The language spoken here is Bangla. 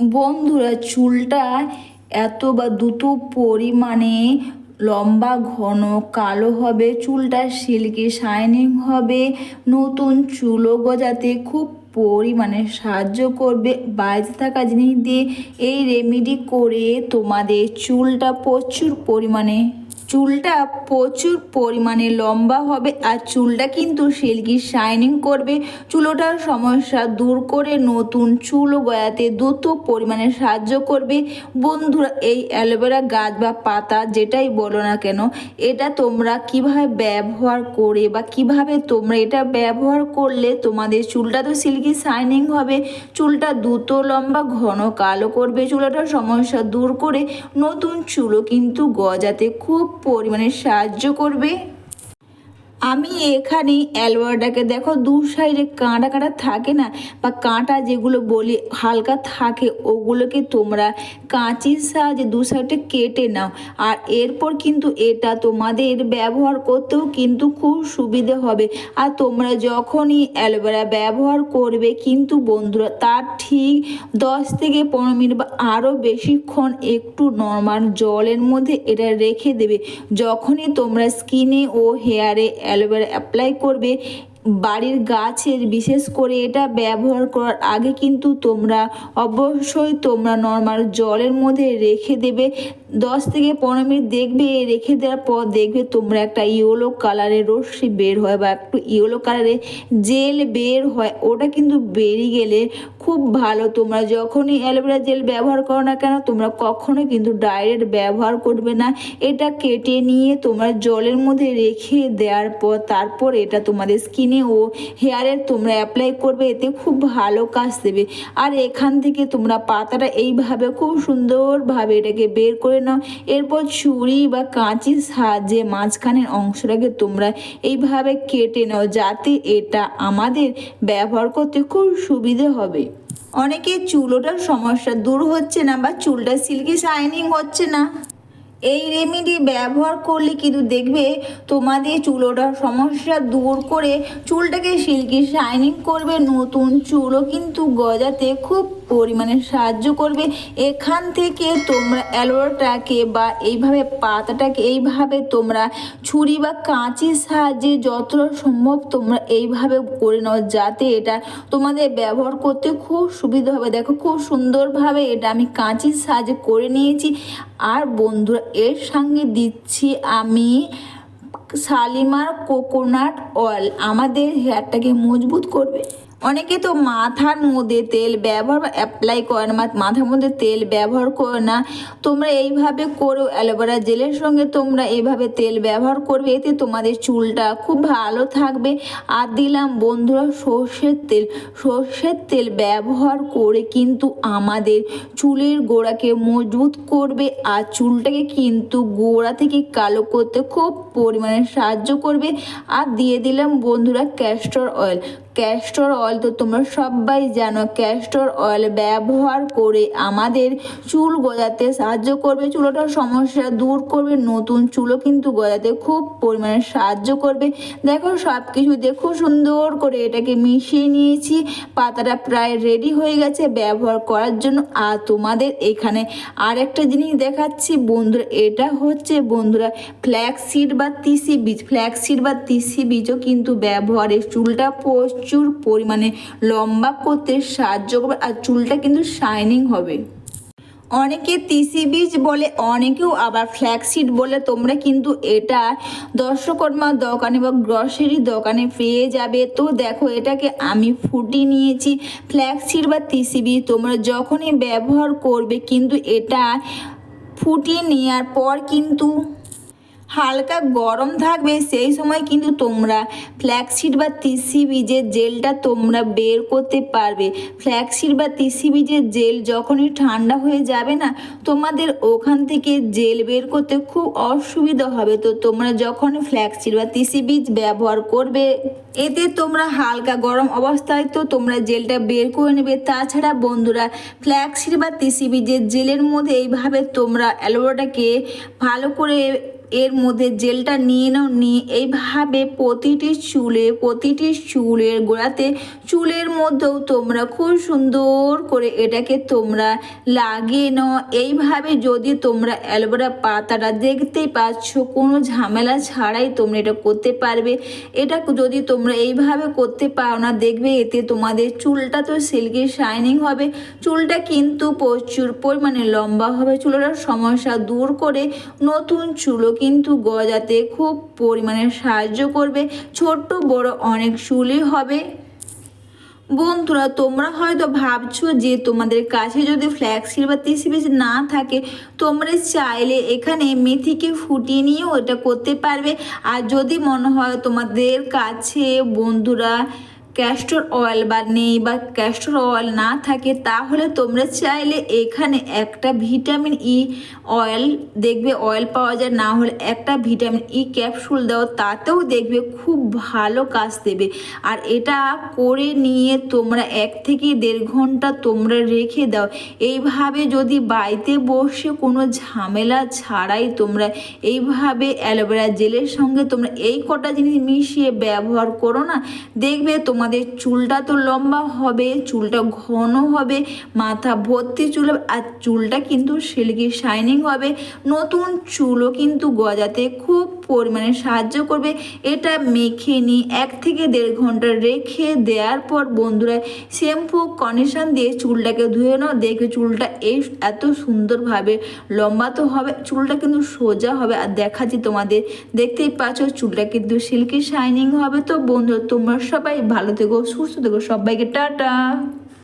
বন্ধুরা, চুলটা এত বা দুটো পরিমাণে লম্বা, ঘন, কালো হবে, চুলটা সিল্কি, শাইনিং হবে, নতুন চুলও গজাতে খুব পরিমাণে সাহায্য করবে। বাড়িতে থাকা জিনিস দিয়ে এই রেমেডি করে তোমাদের চুলটা প্রচুর পরিমাণে চুলটা প্রচুর পরিমাণে লম্বা হবে আর চুলটা কিন্তু সিল্কি শাইনিং করবে। চুলোটার সমস্যা দূর করে নতুন চুল গয়াতে দ্রুত পরিমাণে সাহায্য করবে। বন্ধুরা, এই অ্যালোভেরা গাছ বা পাতা যেটাই বলো না কেন, এটা তোমরা কীভাবে ব্যবহার করে বা কীভাবে তোমরা এটা ব্যবহার করলে তোমাদের চুলটা তো সিল্কি শাইনিং হবে। চুলটা দ্রুত লম্বা, ঘন, কালো করবে। চুলটার সমস্যা দূর করে নতুন চুলও কিন্তু গজাতে খুব পরিমাণে সাহায্য করবে। আমি এখানে অ্যালবারটাকে দেখো দু সাইডে কাঁটা কাঁটা থাকে না, বা কাঁটা যেগুলো বলি হালকা থাকে, ওগুলোকে তোমরা কাঁচির সাহায্যে দু সাইডে কেটে নাও। আর এরপর কিন্তু এটা তোমাদের ব্যবহার করতেও কিন্তু খুব সুবিধে হবে। আর তোমরা যখনই অ্যালোভেরা ব্যবহার করবে কিন্তু বন্ধুরা, তার ঠিক দশ থেকে পনেরো মিনিট বা আরও বেশিক্ষণ একটু নর্মাল জলের মধ্যে এটা রেখে দেবে। যখনই তোমরা স্কিনে ও হেয়ারে অ্যালোভেরা অ্যাপ্লাই করবে। বাড়ির গাছের, বিশেষ করে এটা ব্যবহার করার আগে কিন্তু তোমরা অবশ্যই তোমরা নর্মাল জলের মধ্যে রেখে দেবে। দশ থেকে পনেরো মিনিট দেখবে, রেখে দেওয়ার পর দেখবে তোমরা একটা ইয়েলো কালারের রশ্মি বের হয় বা একটু ইয়েলো কালারের জেল বের হয়। ওটা কিন্তু বেরিয়ে গেলে খুব ভালো। তোমরা যখনই অ্যালোভেরা জেল ব্যবহার করো না কেন, তোমরা কখনো কিন্তু ডাইরেক্ট ব্যবহার করবে না। এটা কেটে নিয়ে তোমরা জলের মধ্যে রেখে দেওয়ার পর তারপর এটা তোমাদের স্কিনে ও হেয়ারের তোমরা অ্যাপ্লাই করবে। এতে খুব ভালো কাজ দেবে। আর এখান থেকে তোমরা পাতাটা এইভাবে খুব সুন্দরভাবে এটাকে বের করে নাও এরপর ছুরি বা কাঁচির সাহায্যে মাঝখানের অংশটাকে তোমরা এইভাবে কেটে নাও যাতে এটা আমাদের ব্যবহার করতে খুব সুবিধে হবে। অনেকে চুলোটার সমস্যা দূর হচ্ছে না বা চুলটা সিল্কি শাইনিং হচ্ছে না। এই রেমেডি ব্যবহার করলে কিন্তু দেখবে তোমাদের চুলোটার সমস্যা দূর করে চুলটাকে সিল্কি শাইনিং করবে। নতুন চুলও কিন্তু গজাতে খুব পরিমাণে সাহায্য করবে। এখান থেকে তোমরা অ্যালোভেরাটাকে বা এইভাবে পাতাটাকে এইভাবে তোমরা ছুরি বা কাঁচির সাহায্যে যতটা সম্ভব তোমরা এইভাবে করে নাও যাতে এটা তোমাদের ব্যবহার করতে খুব সুবিধা হবে। দেখো খুব সুন্দরভাবে এটা আমি কাঁচির সাহায্যে করে নিয়েছি। আর বন্ধুরা, এর সঙ্গে দিচ্ছি আমি শালিমার কোকোনাট অয়েল। আমাদের হেয়ারটাকে মজবুত করবে। অনেকে তো মাথার মধ্যে তেল ব্যবহার অ্যাপ্লাই করে না, মাথার মধ্যে তেল ব্যবহার করে না। তোমরা এইভাবে করো, অ্যালোভেরা জেলের সঙ্গে তোমরা এইভাবে তেল ব্যবহার করবে, এতে তোমাদের চুলটা খুব ভালো থাকবে। আর দিলাম বন্ধুরা সর্ষের তেল। সর্ষের তেল ব্যবহার করে কিন্তু আমাদের চুলের গোড়াকে মজবুত করবে আর চুলটাকে কিন্তু গোড়া থেকে কালো করতে খুব পরিমাণে সাহায্য করবে। আর দিয়ে দিলাম বন্ধুরা ক্যাস্টর অয়েল ক্যাস্টর অয়েল তো তোমরা সবাই জানো ক্যাস্টর অয়েল ব্যবহার করে আমাদের চুল গজাতে সাহায্য করবে চুলোটার সমস্যা দূর করবে, নতুন চুলও কিন্তু গজাতে খুব পরিমাণে সাহায্য করবে। দেখো সব কিছু দেখো সুন্দর করে এটাকে মিশিয়ে নিয়েছি, পাতাটা প্রায় রেডি হয়ে গেছে, ব্যবহার করার জন্য। আর তোমাদের এখানে আর একটা জিনিস দেখাচ্ছি বন্ধুরা, এটা হচ্ছে বন্ধুরা ফ্ল্যাক্সিড বা তিসি বীজ। ফ্ল্যাক্সিড বা তিসি বীজও কিন্তু ব্যবহারে চুলটা প্রচুর পরিমাণে লম্বা করতে সাহায্য করবে আর চুলটা কিন্তু শাইনিং হবে। অনেকে তিসি বীজ বলে, অনেকেও আবার ফ্ল্যাক্সিড বলে। তোমরা কিন্তু এটা দর্শকর্মার দোকানে বা গ্রসারি দোকানে পেয়ে যাবে। তো দেখো, এটাকে আমি ফুটিয়ে নিয়েছি ফ্ল্যাক্সিড বা তিসি বীজ তোমরা যখনই ব্যবহার করবে, কিন্তু এটা ফুটিয়ে নেওয়ার পর কিন্তু হালকা গরম থাকবে, সেই সময় কিন্তু তোমরা ফ্ল্যাক্সিড বা তিসি বীজের জেলটা তোমরা বের করতে পারবে। ফ্ল্যাক্সিড বা তিসি বীজের জেল যখনই ঠান্ডা হয়ে যাবে না, তোমাদের ওখান থেকে জেল বের করতে খুব অসুবিধা হবে। তো তোমরা যখন ফ্ল্যাক্সিড বা তিসি বীজ ব্যবহার করবে, এতে তোমরা হালকা গরম অবস্থায় তো তোমরা জেলটা বের করে নেবে। তাছাড়া বন্ধুরা ফ্ল্যাক্সিড বা তিসি বীজের জেলের মধ্যে এইভাবে তোমরা অ্যালোভেরাটাকে ভালো করে এর মধ্যে জেলটা নিয়ে নাও, নিয়ে এইভাবে প্রতিটি চুলে, প্রতিটি চুলের গোড়াতে, চুলের মধ্যেও তোমরা খুব সুন্দর করে এটাকে তোমরা লাগিয়ে নাও। এইভাবে যদি তোমরা অ্যালোভেরা পাতাটা দেখতেই পাচ্ছ, কোনো ঝামেলা ছাড়াই তোমরা এটা করতে পারবে। এটা যদি তোমরা এইভাবে করতে পারো না, দেখবে এতে তোমাদের চুলটা তো সিল্কি শাইনিং হবে। চুলটা কিন্তু প্রচুর পরিমাণে লম্বা হবে। চুলের সমস্যা দূর করে নতুন চুলও কিন্তু গজাতে খুব পরিমাণে সাহায্য করবে। ছোট্ট বড় অনেক চুলই হবে। বন্ধুরা, তোমরা হয়তো ভাবছ যে তোমাদের কাছে যদি ফ্ল্যাক্সিল বা তিসি বীজ না থাকে, তোমরা চাইলে এখানে মেথিকে ফুটিয়ে নিয়েও এটা করতে পারবে। আর যদি মনে হয় তোমাদের কাছে বন্ধুরা ক্যাস্টর অয়েল বা নেই বা ক্যাস্টর অয়েল না থাকে, তাহলে তোমরা চাইলে এখানে একটা ভিটামিন ই অয়েল দেখবে অয়েল পাওয়া যায়, না হলে একটা ভিটামিন ই ক্যাপসুল দাও, তাতেও দেখবে খুব ভালো কাজ দেবে। আর এটা করে নিয়ে তোমরা এক থেকে দেড় ঘণ্টা তোমরা রেখে দাও। এইভাবে যদি বাড়িতে বসে কোনো ঝামেলা ছাড়াই তোমরা এইভাবে অ্যালোভেরা জেলের সঙ্গে তোমরা এই কটা জিনিস মিশিয়ে ব্যবহার করো না, দেখবে তোমাদের চুলটা তো লম্বা হবে, চুলটা ঘন হবে, মাথা ভর্তি চুল আর চুলটা কিন্তু সিল্কি শাইনিং হবে। নতুন চুলও কিন্তু গজাতে খুব পরিমাণে সাহায্য করবে। এটা মেখে নিয়ে এক থেকে দেড় ঘণ্টা রেখে দেওয়ার পর বন্ধুরা শ্যাম্পু কন্ডিশন দিয়ে চুলটাকে ধুয়ে নাও। দেখবে চুলটা এই এত সুন্দরভাবে লম্বা তো হবে, চুলটা কিন্তু সোজা হবে। আর দেখাচ্ছি তোমাদের, দেখতেই পাচ্ছ চুলটা কিন্তু সিল্কি শাইনিং হবে। তো বন্ধুরা, তোমরা সবাই ভালো থেকো, সুস্থ থেকো। সবাইকে টাটা।